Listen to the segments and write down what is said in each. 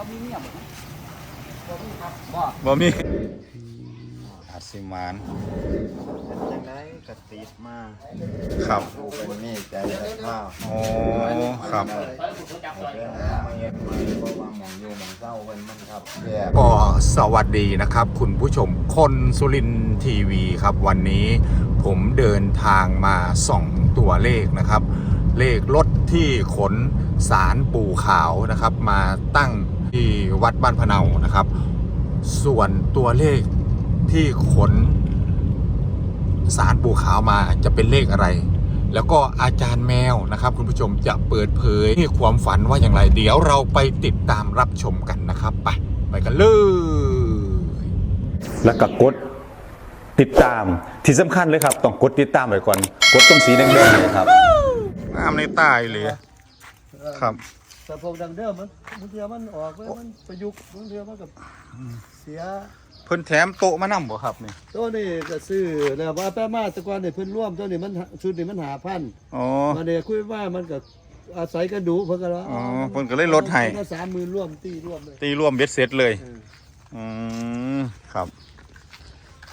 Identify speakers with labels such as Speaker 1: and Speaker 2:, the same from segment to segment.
Speaker 1: เรามีเมียบ่บ่มีครับบ่
Speaker 2: บ่มีอาจสิมาน
Speaker 3: จังไดก็ติดมา
Speaker 2: ครับ
Speaker 3: ผู้เป็นนี่ใจแต่ข้าว
Speaker 2: โอ้ครับ
Speaker 3: เดินมาเฮ็ดมาเพราะว่าหมองอยู่หมองเศร้าเพิ่นมันครับแย่
Speaker 2: ก็สวัสดีนะครับ คุณผู้ชมคนสุรินทร์ทีวีครับ วันนี้ผมเดินทางมาส่องตัวเลขนะครับ เลขรถที่ขนสารปู่ขาวนะครับ มาตั้ง ที่วัดบ้านพะเนานะครับ ส่วนตัวเลขที่ขนสารปู่ขาวมาจะเป็นเลขอะไร แล้วก็อาจารย์แมวนะครับ คุณผู้ชมจะเปิดเผยความฝันว่าอย่างไร เดี๋ยวเราไปติดตามรับชมกันนะครับ ไปไปกันเลย
Speaker 4: แล้วก็กดติดตามที่สำคัญเลยครับ ต้องกดติดตามไว้ก่อน กดตรงสีแดงๆเลยครับ
Speaker 2: น้ำในใต้เลยครับ
Speaker 5: แต่พวกดังเดิมมันบางทีมันออกแล้วมันประยุกต์บางทีมันกับเสีย
Speaker 2: เพิ่นแถมโต๊ะมานั่บ่ครับนี่
Speaker 5: ตัวนี้ก็ซื้อแล้วว่าแป้มาแตะกอนเนี่ยเพิ่นร่วมตัวนี้มันชุดนี้มันหาพัน
Speaker 2: อ๋อ
Speaker 5: มาเนี่ยคุยว่ามันก็อาศัยกันดูเพิ่นก็แล้ว
Speaker 2: อ๋อเพิ่นก็เลยลดให้
Speaker 5: สามหมื่นร่วมตีร่วมเลย
Speaker 2: ตีรวมเบ็ดเสร็จเลย
Speaker 5: เออ
Speaker 2: อืมครับ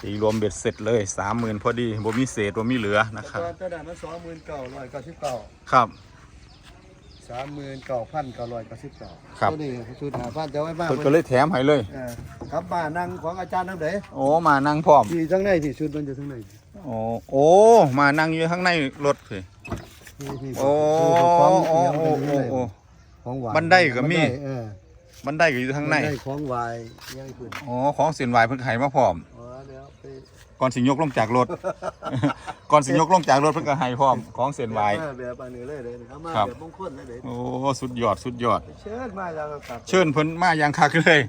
Speaker 2: ตีรวมเบ็ดเสร็จเลยสามหมื่นพอดีบ่มีเศษบ่มีเหลือนะ
Speaker 5: แต่
Speaker 2: ครับ
Speaker 5: ก่อนตัวนั้นมันสองหมื่นเก้าร้อยเก้าสิบเก้า
Speaker 2: ครับ
Speaker 5: สามหมื่นเก้าพันเก้าร้อยเก้าสิบเก้า
Speaker 2: ครับ
Speaker 5: ตัวนี้ชุดหาพันจะไว้มาก
Speaker 2: เพิ่นก็เลยแถมให้เลย
Speaker 5: เออกลับมานั่งของอาจารย์ทั้งเด
Speaker 2: โอ้มานั่งพร้อม
Speaker 5: ที่ทั้งในที่ชุดมันจะทั้งใน
Speaker 2: โอ้โอ้มานั่งอยู่ข้างในรถพี่
Speaker 5: ที่ที่
Speaker 2: โอ้
Speaker 5: ของ
Speaker 2: โอ้
Speaker 5: เสียง
Speaker 2: โอ้
Speaker 5: กัน
Speaker 2: โอ้
Speaker 5: นี่เลย
Speaker 2: โอ้
Speaker 5: ของหวาน
Speaker 2: บันไดก็มี
Speaker 5: บันไดเออ
Speaker 2: มันได้ก็อยู่ข้างใน
Speaker 5: บัไดของหวายยังขึ้น
Speaker 2: อ๋อของเสียนวายเพิ่นให้มาพร้อม
Speaker 5: อ๋อเดี๋ยวไป
Speaker 2: ก่อนสิยกลงจากรถ ก่อนสิยกลงจากรถเพิ่นก็ให้พร้อมของเสียนวาย
Speaker 5: มาแบบอันนี้เลยเด้อเอามา
Speaker 2: ครับ
Speaker 5: แบบมงคลเลยเด้อ
Speaker 2: โอ้สุดยอดสุดยอด
Speaker 5: เชิญมาแล้วครับ
Speaker 2: เชิญเพิ่นมาอย่างคักเลย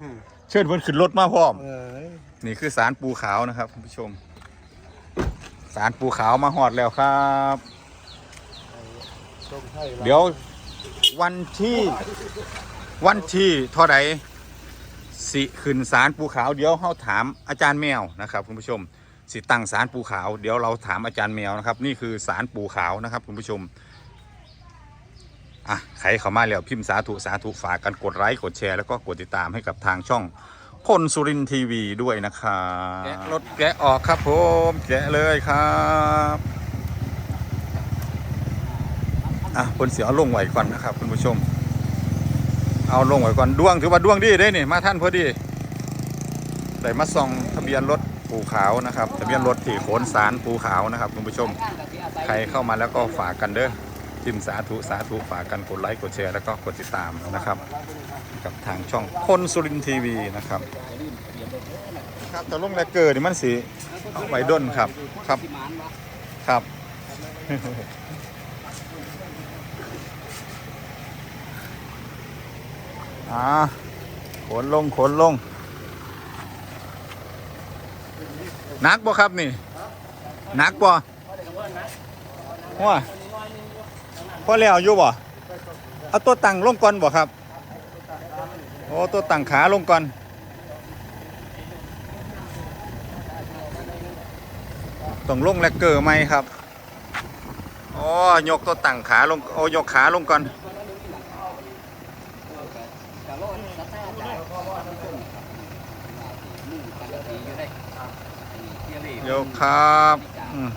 Speaker 2: เชิญเพิ่นขึ้นรถมาพร้อม
Speaker 5: เออ
Speaker 2: นี่คือสารปูขาวนะครับคุณผู้ชม สารปูขาวมาหอดแล้วครับ
Speaker 5: ต้องให้
Speaker 2: เดี๋ยววันที่วันที่เท่าใดสิขึ้นสารปูขาวเดี๋ยวเขาถามอาจารย์แมวนะครับคุณผู้ชม สิตั้งสารปูขาว เดี๋ยวเราถามอาจารย์แมวนะครับ นี่คือสารปูขาวนะครับคุณผู้ชมอะใครเข้ามาแล้วพิมพ์สาธุสาธุฝากกันกดไลค์กดแชร์แล้วก็กดติดตามให้กับทางช่องคนสุรินทีวีด้วยนะครับแกะรถแกะออกครับผมแกะเลยครับอะคนเสียเอาลงไว้ก่อนนะครับคุณผู้ชม เอาลงไว้ก่อนดวงถือว่าดวงดีได้นี่มาท่านพอดีได้มาส่องทะเบียนรถ ปูขาวนะครับทะเบียนรถที่โขนสารปูขาวนะครับคุณผู้ชม ใครเข้ามาแล้วก็ฝากกันเด้อทิมสาธุสาธุฝากกันกดไลค์กดแชร์แล้วก็กดติดตามนะครับ กับทางช่องคนสุรินทีวีนะครับครับแต่ลงแรกเกอร์นี่มันสีไว้ด้นครับครับครับอ่าขนลงขนลง หนักบ่ครับนี่หนักบ่ว่าพอแล้วอยู่บ่เอาตัวตังลงก่อนบ่ครับโอ้ตัวตังขาลงก่อนต้องลงแลกเกอร์ไหมครับโอ้ยกตัวตังขาลงโอ้ยกขาลงก่อน
Speaker 1: กะโลดสตาร์ได้เพราะว่าทุกคนนี่กันทีอยู่ได้เที ยรี่
Speaker 2: ยกครับอืม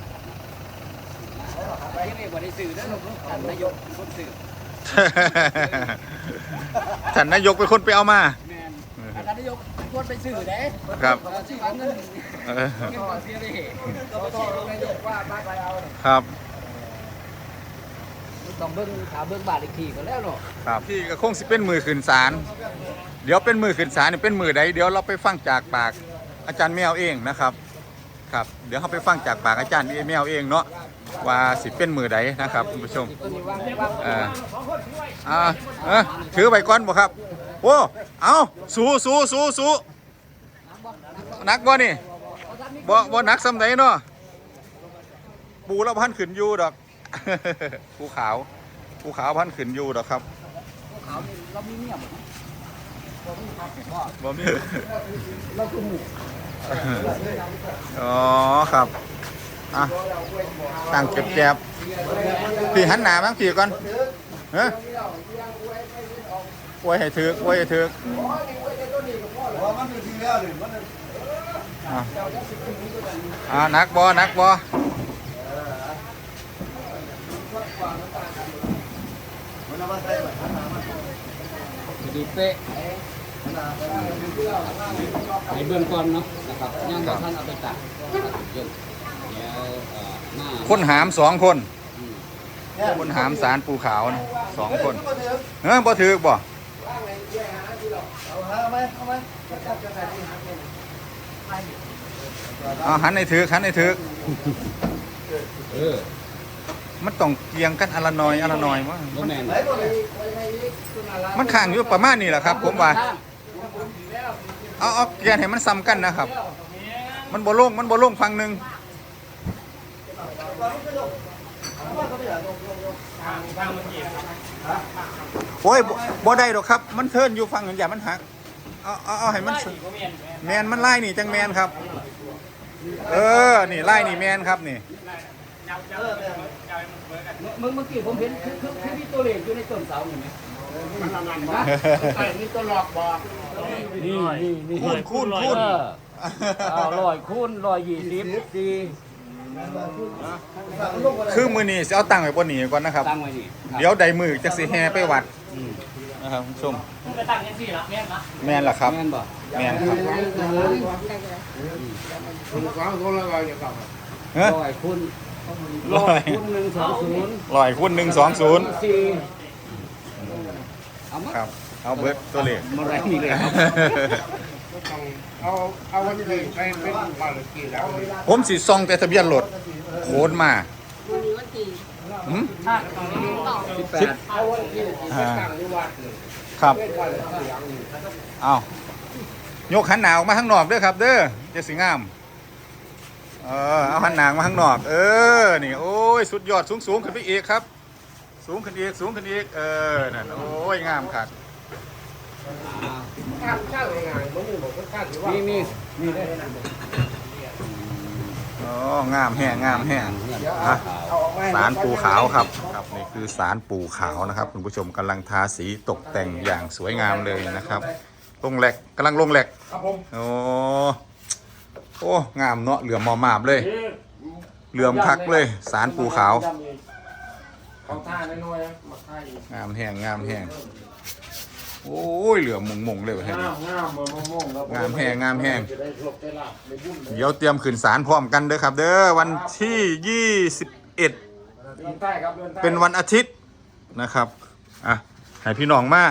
Speaker 1: เทียรี่บ่ได้ซื้อนะลูกท่านนายกเป็นคนซื้อ
Speaker 2: ท่านนายกเป็นคนไปเอามา
Speaker 1: แม่นท่านนายกเป็นคนไปซื้อเด้
Speaker 2: ครับ
Speaker 1: เออซื้อเงิน
Speaker 2: เออ
Speaker 1: เงินของเทียรี่ก็ไปซื้อนายกว่าบ้านไปเอา
Speaker 2: ครับ
Speaker 1: ต้องเบิ่งถามเบิ่งบาทอีกทีก็แล้วเนาะ
Speaker 2: ครับที่ก็คงสิเป็นมือขึ้นศาลเดี๋ยวเป็นมือขึ้นศาลนี่เป็นมือใดเดี๋ยวเราไปฟังจากปากอาจารย์แมวเองนะครับ ครับเดี๋ยวเขาไปฟังจากปากอาจารย์แมวเองเนาะว่าสิเป็นมือใดนะครับคุณผู้ชม
Speaker 1: เพิ่นนี่วางวาง
Speaker 2: เอออ่าเออถือไปก่อนบ่ครับโอ้เอาสู้สู้สู้สู้หนักบ่นี่บ่บ่หนักสำไหนเนาะปูแล้วพันขึ้นอยู่ดอกปูขาวปูขาวพันขึ้นอยู่ดอกครับ
Speaker 1: ขาวนี่เรามีเมียบ่บ่มีครับบ่
Speaker 2: บ่มี
Speaker 1: เราคือหมู่
Speaker 2: อ๋อครับ อะตั้งเก็บแก็บพี่หันหน้าบ้างพี่ก่อนเฮ้ยอวยให้ถือกอวยให้ถือก
Speaker 5: ว่ออะ
Speaker 2: อ่านักบอนักบอ
Speaker 5: มันเอามาใส่แบบนั้นนะมัน
Speaker 1: ดีเป๊ะ ในเบื้องก่อนเนาะนะครับย่างบ่ท่านเอาไปตัดนะครับเดี๋ยวเดี๋ยวเอ่อหน้า
Speaker 2: คนหามสองคน
Speaker 1: อืม
Speaker 2: คนหามสารปูขาวนะสองคน
Speaker 5: เฮ้ยเดี๋ยว
Speaker 2: เฮ้ยบ่ถือกบ่
Speaker 5: เอาหาไหมเอาไหมจับจะใส่ที่หาเนี่ย
Speaker 2: เอาหันให้ถือกหันให้ถือก
Speaker 1: เออ
Speaker 2: มันต้องเกียงกันอนละน้อยอนละน้อยมั้ง
Speaker 1: บ่แม่น
Speaker 5: ไหนบ่เลย
Speaker 2: มันข้างอยู่ประมาณนี้แหละครับ ผมว่า เอาเอาเกียงให้มันซ้ำกันนะครับ มันบ่ลงมันบ่ลงฝั่งหนึ่งโอ้ยบ่บ่ได้ดอกครับ มันเทิร์นอยู่ฝั่งหนึ่งอย่ามันหักเอาเอาเอาให้มันสแมนมันไล่นี่จังแมนครับ เออนี่ไล่นี่แมนครับนี่
Speaker 1: เมื่อเมื่อกี้ผมเห็นคือคือคือมีตัวเลขอยู่ในต้นเสาเห็นไหมมีตัวหลอกบอก นี่นี่นี่
Speaker 2: คูณคูณคูณ
Speaker 1: เออเอาร้อยคูณร้อยยี่สิบดี
Speaker 2: คือมือนี้จะเอาตังค์ไว้บนนี้ก่อนนะครับ
Speaker 1: ตั้งไว้นี่ครับ
Speaker 2: เดี๋ยวใดมือจะสิแห่ไปวัดนะครับคุณผู้ชม
Speaker 6: ไปตั้งยังสี่ละแม่นนะ
Speaker 2: แมนล่ะครับ
Speaker 1: แม่นบ่
Speaker 2: แมนครับเฮ้ย
Speaker 1: ร้อยคูณ
Speaker 2: ร้
Speaker 1: ร้
Speaker 2: อ
Speaker 1: อย ยคูณหนึ่งสองศูนย์
Speaker 2: ลอยคูณหนึ่งสองศูนย์
Speaker 1: สี่เอามา
Speaker 2: ครับ เอาเบิร์ดตัวเลข
Speaker 1: มาไรนี่เลยครับ
Speaker 7: เอาเอาวันที่ไปเป็นบ้านเลขที่แล้วนี่
Speaker 2: ผมสิซองแต่ทะเบียนรถโคนมาหืม
Speaker 1: สิบแปด
Speaker 7: เอาวันที่ที่ไปตั้งที่วัดนี่
Speaker 2: ครับ
Speaker 7: เป็นบ้านเลขที่ยังนี่
Speaker 2: เอายกหันหนาวมาข้างนอกเด้อครับ เด้อจะสิงามเออเอาหันหนางมาข้างนอก เออนี่โอ้ยสุดยอดสูงสูงขึ้นไปอีกครับ สูงขึ้นอีกสูงขึ้นอีกเออนั่นโอ้ยงามครับ
Speaker 7: ข้างข้างง่ายๆมันนี่บอกว่าข้างที่ว่า
Speaker 1: มีมีมีได้
Speaker 2: อ๋องามแห้งงามแห้ง
Speaker 7: เอา
Speaker 2: อะ
Speaker 7: เอาออกมา
Speaker 2: สารปูขาวครับครับนี่คือสารปูขาวนะครับ คุณผู้ชมกำลังทาสีตกแต่งอย่างสวยงามเลยนะครับลงแหลกกำลังลงแหลก
Speaker 7: ครับผม
Speaker 2: โอ้โอ้งามเนาะเหลือมมอมาบเลย เหลือมคักเลย สารปูขาว
Speaker 7: เขาท่าน้อยๆนะมาท่าอีก
Speaker 2: งามแห้งงามแห้ง โอ้ยเหลือมมงๆเลยว่ะเฮ้ย
Speaker 7: งามงามมาม่วงแล้ว
Speaker 2: งามแห้งงามแห้ง
Speaker 7: จะได้ลบได้ลาบได้บุญเลย
Speaker 2: เดี๋ยวเตรียมขึ้นศาลพร้อมกันเด้อครับ เด้อวันที่ 21
Speaker 7: เดินใต้ครับเดินใต้
Speaker 2: เป็นวันอาทิตย์นะครับอะให้พี่น้องมา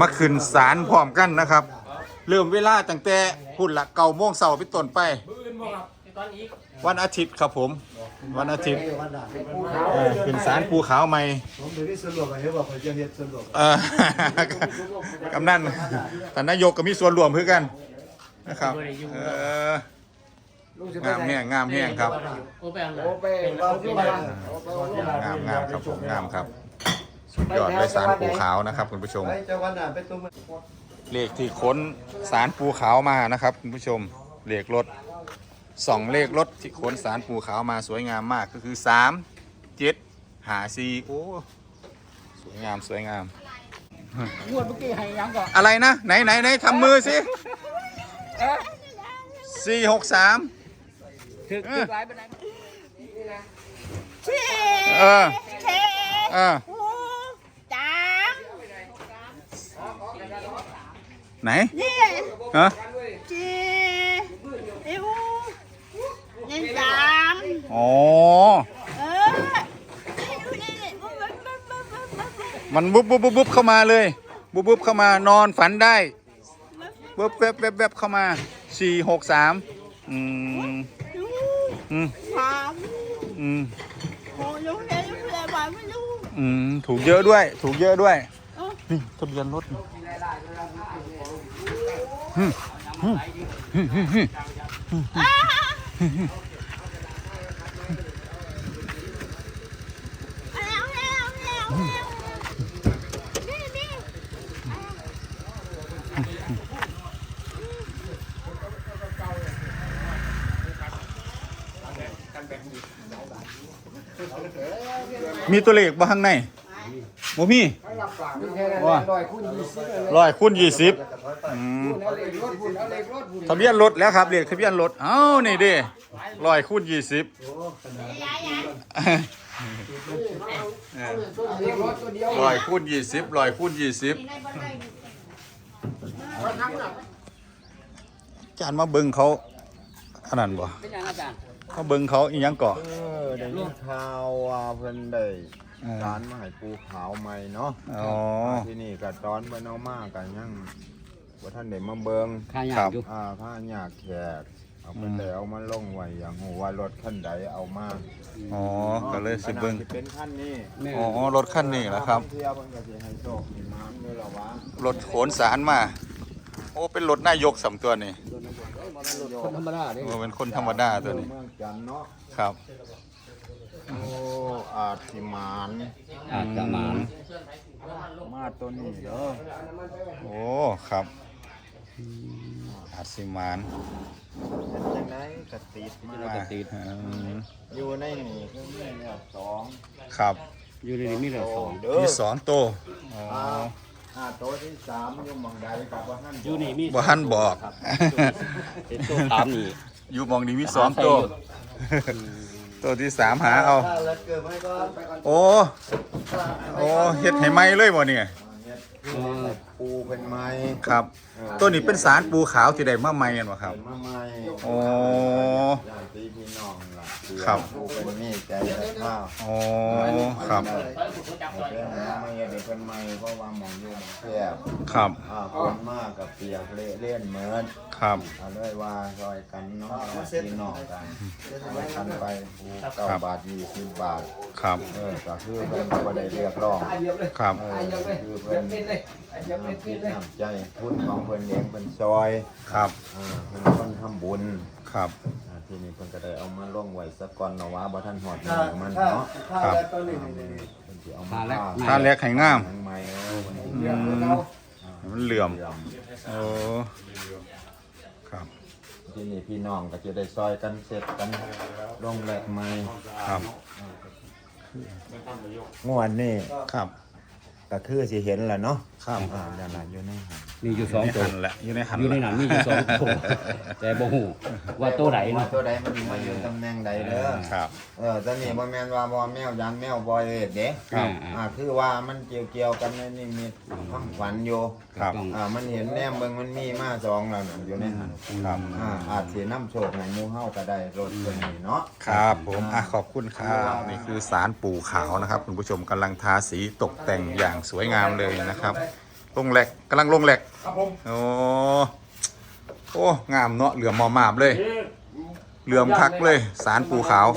Speaker 2: มาขึ้นศาลพร้อมกันนะครับ เริ่มเวลาตั้งแต่พุ่นละเก้าโมงเสาร์ไปต้นไป
Speaker 6: ตอนอีก
Speaker 2: วันอาทิตย์ครับผม วันอาทิตย์
Speaker 5: วันด่า
Speaker 2: เออขึ้นศาลภูเขาใหม่
Speaker 5: ผมเดี๋ยวนี้สรุปให้ว่าเขาจะเฮ็ดสรุป
Speaker 2: เออกำนันแต่นายกก็มีส่วนรวมเพื่อกันนะครับเอองามแห้งงามแห้งครับ
Speaker 6: โอไปอันไหน
Speaker 7: โอเปเราที่บ้านโอเปโอเป
Speaker 2: งามงามครับผมงามครับ สุดยอดเลยสารปูขาวนะครับคุณผู้ชม
Speaker 5: ไปจะวันด่าไปตุ้ม
Speaker 2: เลขที่ค้นสารปูขาวมานะครับคุณผู้ชมเลขรถ สองเลขรถที่ค้นสารปูขาวมาสวยงามมากก็คือสามเจ็ดหาซีโอ้สวยงามสวยงาม
Speaker 1: งวดเมื่อกี้ให้ยังก่อน
Speaker 2: อะไรนะ ไหนไหนไหนทำมือสิสี่หกสาม
Speaker 1: ถึกถึกหลายไปไหน
Speaker 2: เออ
Speaker 8: เท
Speaker 2: เออ
Speaker 8: หูจาม
Speaker 2: ไหน
Speaker 8: นี่
Speaker 2: ฮะ
Speaker 8: จีอิวนี่จาม
Speaker 2: อ๋อ
Speaker 8: เออนี่ดูนี่นี่บุ๊บบุ๊บบุ๊บบุ๊บบุ๊บบุ๊บ
Speaker 2: มันบุบบุบบุบบุบเข้ามาเลย บุบบุบเข้ามานอนฝันได้บุบแวบแวบแวบเข้ามาสี่หกสามอืม
Speaker 8: ดู
Speaker 2: อืม
Speaker 8: ถาม
Speaker 2: อืม
Speaker 8: โอ้ยกเลยยกเลยไหวไม่รู้
Speaker 2: อืมถูกเยอะด้วย ถูกเยอะด้วยนี่ทะเบียนรถอืมอืมอืมอืมอืม
Speaker 8: อ้าเอาแล้วเอาแล้วเอาแล้วนี่นี่
Speaker 2: มีตัวเลขบ่ข้างในบ่มี
Speaker 7: ให้รับฝาก
Speaker 1: แค่นั้นแหละร้อยคูณยี่สิบเลย
Speaker 2: ร้อยคูณยี่สิบอืม
Speaker 1: เอาเลขรถบุญเอาเลขรถบุญ
Speaker 2: ทะเบียนรถแล้วครับเลขทะเบียนรถเอ้านี่ดิร้อยคูณยี่สิบ
Speaker 8: ยายยาย
Speaker 1: เลขรถตัวเดียว
Speaker 2: ร้อยคูณยี่สิบร้อยคูณยี่สิบ
Speaker 8: ในบ้านได้
Speaker 2: จานมาเบิ่งเขาอันนั้นบ่
Speaker 1: เป็นยังอาจารย์
Speaker 2: มาเบิ่งเขาอีหยังก่อ
Speaker 3: เออได้ยินข่าวว่าเพิ่นได้
Speaker 2: เออ
Speaker 3: สารมาให้ปูขาวใหม่เนาะ
Speaker 2: อ๋อ
Speaker 3: ที่นี่ก็ตอนเพิ่นเอามากันยังบ่ท่านได้มาเบิ่ง
Speaker 1: ค่ายา
Speaker 2: ครับ
Speaker 1: อยู่
Speaker 3: อ่าผ้าหยากแขกเอาเพิ่นได้เอามาลงไว้อย่างหูว่ารถคันใดเอามา
Speaker 2: อ๋อก็เลยสิเบิ่ง
Speaker 3: ขนาดที่เป็นคันนี้
Speaker 1: แม่
Speaker 2: อ๋อรถคันนี้แหละครับ
Speaker 3: เที่ยวเพิ่นก็สิให้โชคมีมานด้วยล่ะวะ
Speaker 2: รถโขนสารมา โอ้เป็นรถนายกสำตัวนี่
Speaker 1: คนธรรมดาเด้
Speaker 2: โอ้เป็นคนธรรมดาตัวนี้
Speaker 3: เมืองจันทน์เนาะ
Speaker 2: ครับ
Speaker 3: โอ้อาจสิมาน
Speaker 1: อาจจะมา
Speaker 3: มาตัวนี้เด้อ
Speaker 2: โอ้ ครับ อาจสิมาน
Speaker 3: เป็นจังไดก็ติดมา
Speaker 2: มาอืม
Speaker 3: อยู่ในนี่คือมีเนี่ยสอง
Speaker 2: ครับ
Speaker 1: อยู่ในนี้มีเหลือสอง
Speaker 3: เด้อ
Speaker 2: มีสองตัวอ๋อ
Speaker 3: อ่า อ่าตัวที่สามอยู่หมองใดกับว่าท่าน
Speaker 1: อยู่นี่มี
Speaker 2: บ่ทันบอก
Speaker 1: เป็นตัวสามนี่
Speaker 2: อยู่หมองนี้มีสองตัว ตัวที่สามหาเอา
Speaker 5: ถ้าแล้วเกิดไม่ก็
Speaker 2: โอ้ โอ้เฮ็ดให้ไหมเลยบ่เนี่ย
Speaker 3: ปูเป็นไม้
Speaker 2: ครับ ตัวนี้เป็นสารปูขาวที่ได้มาใหม่กันบ่ครับ
Speaker 3: เป็นมาไม้
Speaker 2: โอ้
Speaker 3: ญาติพี่น้องล่ะ
Speaker 2: ครับ
Speaker 3: ปูเป็นนี่ใจและข้าว
Speaker 2: โอ้ครับ
Speaker 3: เป็นไม้เด็กเป็นไม้เพราะว่าหมองอยู่หมองแคบ
Speaker 2: ครับ
Speaker 3: อ่าคนมากกับเปียกเละเล่นเหมือน
Speaker 2: ครับ
Speaker 3: เอาเลยว่าซอยกันเนาะพี่น้องกันซอยกันไปปูเก้าบาทยี่สิบบาท
Speaker 2: ครับ
Speaker 3: เออก็คือเพิ่นก็ได้เรียกร้อง
Speaker 2: ครับ
Speaker 3: เออคือเพิ่นน้ำจิตน้ำใจพุนของเพิ่นเองเพิ่นซอย
Speaker 2: ครับ
Speaker 3: อ่าเพิ่นคนทำบุญ
Speaker 2: ครับ
Speaker 3: อ่า ทีนี้เพิ่นก็ได้เอามาลงไว้สักก่อนเนาะว่าบ่ทันฮอด
Speaker 5: ถ้า
Speaker 3: มือมัน
Speaker 5: ถ้า
Speaker 3: เนาะ
Speaker 5: ถ้าแล้วก็นี่นี่นี่
Speaker 3: เพิ่นสิเอามาฆ่า
Speaker 2: ถ้าแลกให้งาม
Speaker 3: ทางใหม่เออมันสิ
Speaker 2: อื
Speaker 3: เรียก
Speaker 2: ม
Speaker 3: เนาะ
Speaker 2: มันเหลื่อม
Speaker 3: เรื่อง
Speaker 2: โอ้ครับ
Speaker 3: ทีนี้พี่น้องก็จะได้ซอยกันเสร็จกันลงแหลกใหม่
Speaker 2: ครับ
Speaker 3: งวดนี้
Speaker 2: ครับ
Speaker 3: ก็คือสิเห็นแหละเนาะ
Speaker 2: ครับ
Speaker 3: อ่านั่นล่ะอยู่ในหัน
Speaker 1: มีอยู่สอง
Speaker 2: ใน
Speaker 1: ตัว
Speaker 2: หันแหละอยู่ในหัน
Speaker 1: อยู่ในนั้นมีอยู่สองตัว แต่บ่ฮู้ว่าตัวไหน
Speaker 3: ว่า
Speaker 1: เนาะ
Speaker 3: ตัวใดมันมาอยู่ตำแหน่งใดเด้อ
Speaker 2: ครับ
Speaker 3: เออตอนนี้บ่แม่นว่าบ่แมวยันแมวบ่เอ็ดเด้
Speaker 2: ครับ
Speaker 3: อ่าคือว่ามันเกี่ยวเกี่ยวๆกันในนิมิตความฝันอยู่
Speaker 2: ครับ
Speaker 3: อ่ามันเห็นแนมเบิ่งมันมีมาสองแล้วนั่นอยู่ในหัน
Speaker 2: ครับ
Speaker 3: อ่าอาจสินำโชคให้หมู่เฮาก็ได้รถเพิ่นนี่เนาะ
Speaker 2: ครับผมอะขอบคุณครับนี่คือสารปู่ขาวนะครับ คุณผู้ชมกำลังทาสีตกแต่งอย่างสวยงามเลยนะครับ ลงแหลกกำลังลงแหลกโอ้โอ้งามเนาะเหลือมมอมาบเลย เหลือมคักเลย สารปู่ขาว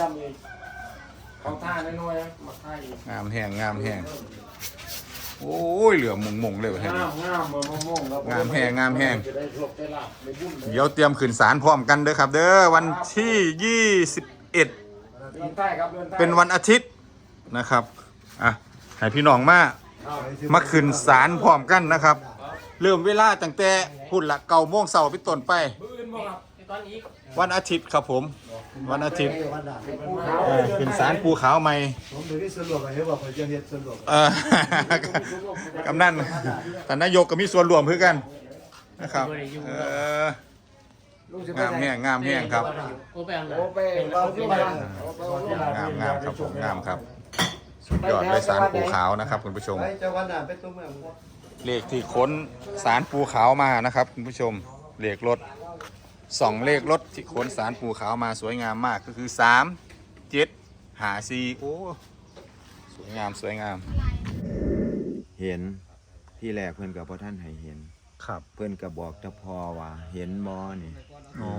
Speaker 7: เขาท่าน้อยๆมาท่าอีก
Speaker 2: งามแห้งงามแห้งโอ้ยเหลือมมงๆเลยประเทศ
Speaker 7: งา
Speaker 2: นี้
Speaker 7: มงามมาม่วงแล้ว
Speaker 2: งามแห้งงามแห้ง
Speaker 7: จะได้โชคได้ลาบได้บุญได้
Speaker 2: เดี๋ยวเตรียมขึ้นศาลพร้อมกันเด้อครับ เด้อวันที่21
Speaker 7: เดินใต้ครับเดินใต้
Speaker 2: เป็นวันอาทิตย์นะครับอะให้พี่น้องมา มาขึ้นศาลพร้อมกันนะครับ เริ่มเวลาตั้งแต่พุ่นละเก้าโมงเสาร์ไปต้นไป
Speaker 6: ตอนอีก
Speaker 2: วันอาทิตย์ครับผม วันอาทิตย์
Speaker 5: วันด่าน
Speaker 2: เออขึ้นศาลภูเขาใหม่
Speaker 5: ผมเดี๋ยวนี้สรุปให้ว่าผมจะเฮ็ดสรุป
Speaker 2: เออกำนันท่านนายกก็มีส่วนรวมเพื่อกันนะครับเอองามแห้งงามแห้งครับ
Speaker 6: โอไปอันไหน
Speaker 7: โอไปเราที่บ้านโอไปโอไป
Speaker 2: งามงามครับผมงามครับ สุดยอดเลยสารปูขาวนะครับคุณผู้ชม
Speaker 5: ไปจะวันด่านไปตุ้มเมือง
Speaker 2: เลขที่ค้นสารปูขาวมานะครับคุณผู้ชมเลขรถสองเลขรถที่ค้นสารปูขาวมาสวยงามมากก็คือสามเจ็ดหาซีโอ้สวยงามสวยงาม
Speaker 3: เห็นที่แรกเพิ่นก็บ่ทันให้เห็น
Speaker 2: ครับ
Speaker 3: เพิ่นก็บอกเจ้าพ่อว่า เห็นบ่นี่
Speaker 2: โอ้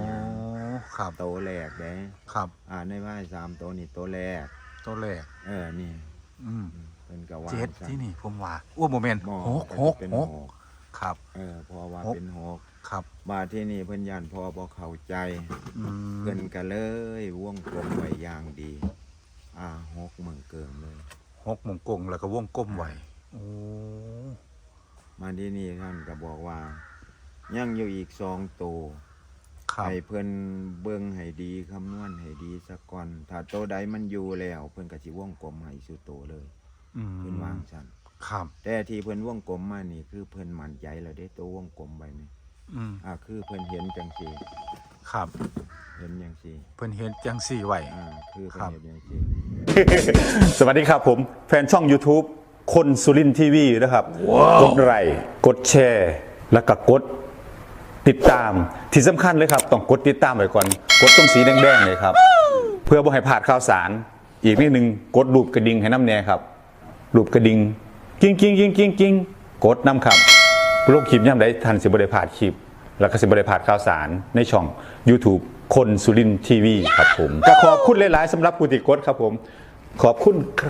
Speaker 2: ครับ
Speaker 3: โตแรกเด้
Speaker 2: ครับ
Speaker 3: อ่าในว่าสามโตนี่โตแรก
Speaker 2: ตัวเลข
Speaker 3: เออนี่
Speaker 2: อืม
Speaker 3: เพิ่นก็ว่า
Speaker 2: เจ็ด
Speaker 3: จัง
Speaker 2: ที่นี่ผมว่าอ้วโมเมนต์
Speaker 3: หมอ
Speaker 2: หก
Speaker 3: ก็
Speaker 2: หก
Speaker 3: เป็น
Speaker 2: หก
Speaker 3: หก
Speaker 2: ครับ
Speaker 3: เออเพอว่า
Speaker 2: หก
Speaker 3: เป็นหก
Speaker 2: ครับ
Speaker 3: มาที่นี่เพิ่นย่านพอบ่เข้าใจ
Speaker 2: อืม
Speaker 3: เพิ่นก็เลยวงกลมไว้อย่างดี อ่าหกเมืองเกิงเลย
Speaker 2: หกมงกงแล้วก็วงกลมไว้โอ้
Speaker 3: มาที่นี่ท่านก็บอกว่า ยังอยู่อีกสองโตว
Speaker 2: ครับ
Speaker 3: ให้เพิ่นเบิ่งให้ดีคำนวณให้ดีซะก่อน ถ้าโตวใดมันอยู่แล้ว เพิ่นก็สิวงกลมให้สุดโตวเลย
Speaker 2: อืม
Speaker 3: เพิ่นวางซั่น
Speaker 9: ครับ
Speaker 3: แต่ที่เพิ่นวงกลมมานี่คือเพิ่นมั่นใจแล้วเด้ตัววงกลมไปนี่
Speaker 9: อืม
Speaker 3: อ่าคือเพิ่นเห็นจังซี่
Speaker 9: ครับ
Speaker 3: เห็นจังซี่
Speaker 9: เพิ่นเห็นจังสี่ไว้
Speaker 3: อ่าคือเพิ่
Speaker 9: ครั
Speaker 3: น
Speaker 9: บ
Speaker 3: เห็นจังซี่
Speaker 2: สวัสดีครับผม แฟนช่อง YouTube คนสุรินทีวีนะครับ กดไลค์กดแชร์ แล้วก็กด ติดตามที่สำคัญเลยครับ ต้องกดติดตามไว้ก่อน กดตรงสีแดงๆเลยครับ เพื่อบ่ให้พลาดข่าวสาร อีกนิดนึงกดรูปกระดิ่งให้น้ำแน่ครับรูปกระดิ่งกิ้งกิ้งกิ้งกิ้งกิ้งกดน้ำครับโลกคลิปย่ำได้ทันสิบได้พลาดคลิป แล้วก็สิบได้พาดข่าวสารในช่อง YouTube คนสุรินทีวีครับผมก็ขอบคุณหลายๆสำหรับผู้ติดกดครับผม ขอบคุณครับ